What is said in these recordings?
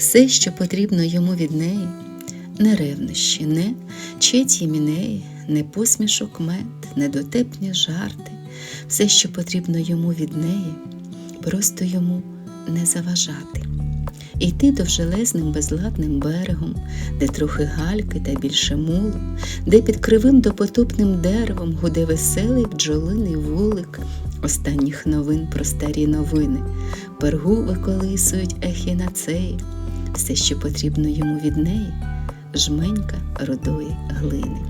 Все, що потрібно йому від неї, не ревнощі, не четі мінеї, не посмішок мед, не дотепні жарти, все, що потрібно йому від неї, просто йому не заважати. Йти довжелезним безладним берегом, де трохи гальки та більше мулу, де під кривим допотопним деревом гуде веселий бджолиний вулик останніх новин про старі новини, пергу виколисують ехінацеї, все, що потрібно йому від неї, жменька рудої глини.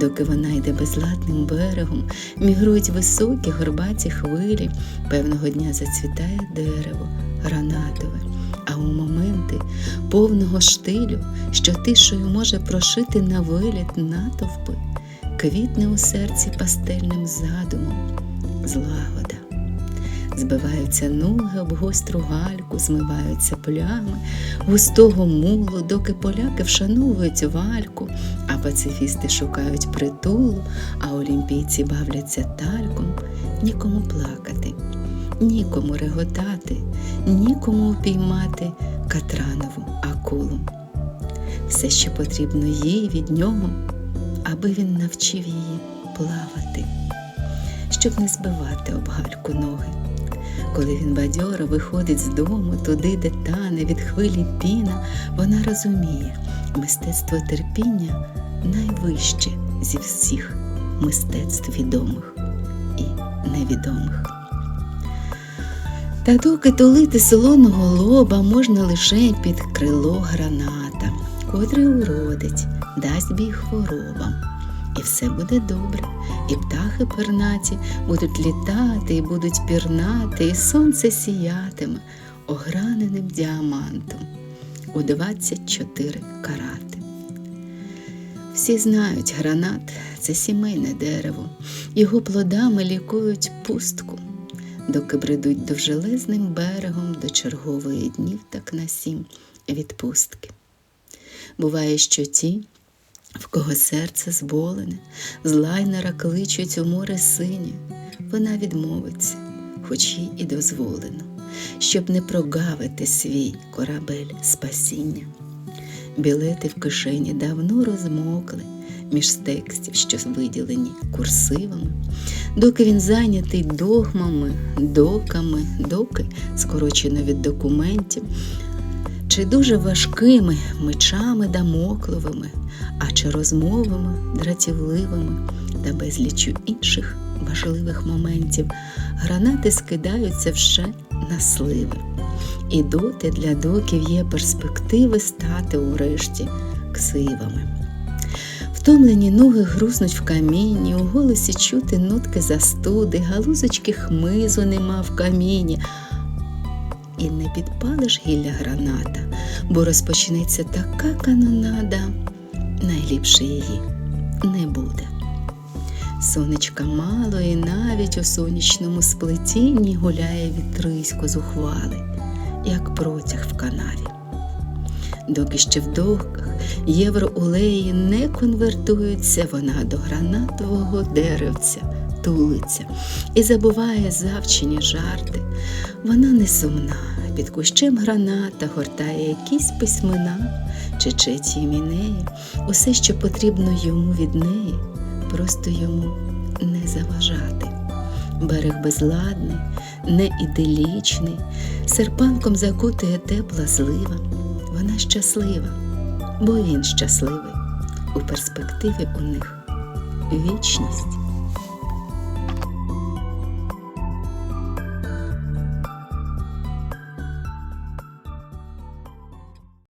Доки вона йде безладним берегом, мігрують високі горбаті хвилі, певного дня зацвітає дерево, гранатове, а у моменти повного штилю, що тишою може прошити на виліт натовпи, квітне у серці пастельним задумом, злагода. Збиваються ноги об гостру гальку, змиваються плями густого мулу, доки поляки вшановують вальку, а пацифісти шукають притулу, а олімпійці бавляться тальком, нікому плакати, нікому реготати, нікому упіймати катранову акулу. Все, що потрібно їй від нього, аби він навчив її плавати, щоб не збивати об гальку ноги. Коли він бадьоро виходить з дому, туди, де тане від хвилі піна, вона розуміє, мистецтво терпіння найвище зі всіх мистецтв відомих і невідомих. Та доки тулити солоного лоба можна лише під крило граната, котрий уродить, дасть бій хворобам. І все буде добре, і птахи пернаті будуть літати, і будуть пірнати, і сонце сіятиме ограненим діамантом у 24 карати. Всі знають, гранат це сімейне дерево, його плодами лікують пустку, доки бредуть довжелезним берегом до чергової днів так на сім відпустки. Буває, що ті, в кого серце зболене, з лайнера кличуть у море синє, вона відмовиться, хоч їй і дозволено, щоб не прогавити свій корабель спасіння. Білети в кишені давно розмокли між текстів, що виділені курсивами, доки він зайнятий догмами, доками, доки скорочено від документів, чи дуже важкими мечами дамокловими, а чи розмовами дратівливими та безлічю інших важливих моментів, гранати скидаються вже на сливи. І доти для доків є перспективи стати урешті ксивами. Втомлені ноги грузнуть в камінні, у голосі чути нотки застуди, галузочки хмизу нема в каміні. І не підпалиш гілля граната, бо розпочнеться така канонада, найліпше її не буде. Сонечка мало і навіть у сонячному сплетінні гуляє вітрисько зухвали, як протяг в канаві. Доки ще в доках євроулеї не конвертуються, вона до гранатового деревця тулиться і забуває завчені жарти. Вона не сумна, під кущем граната гортає якісь письмена чи четі мінеї, усе, що потрібно йому від неї, просто йому не заважати. Берег безладний, не іделічний, серпанком закутує тепла злива. Вона щаслива, бо він щасливий. У перспективі у них вічність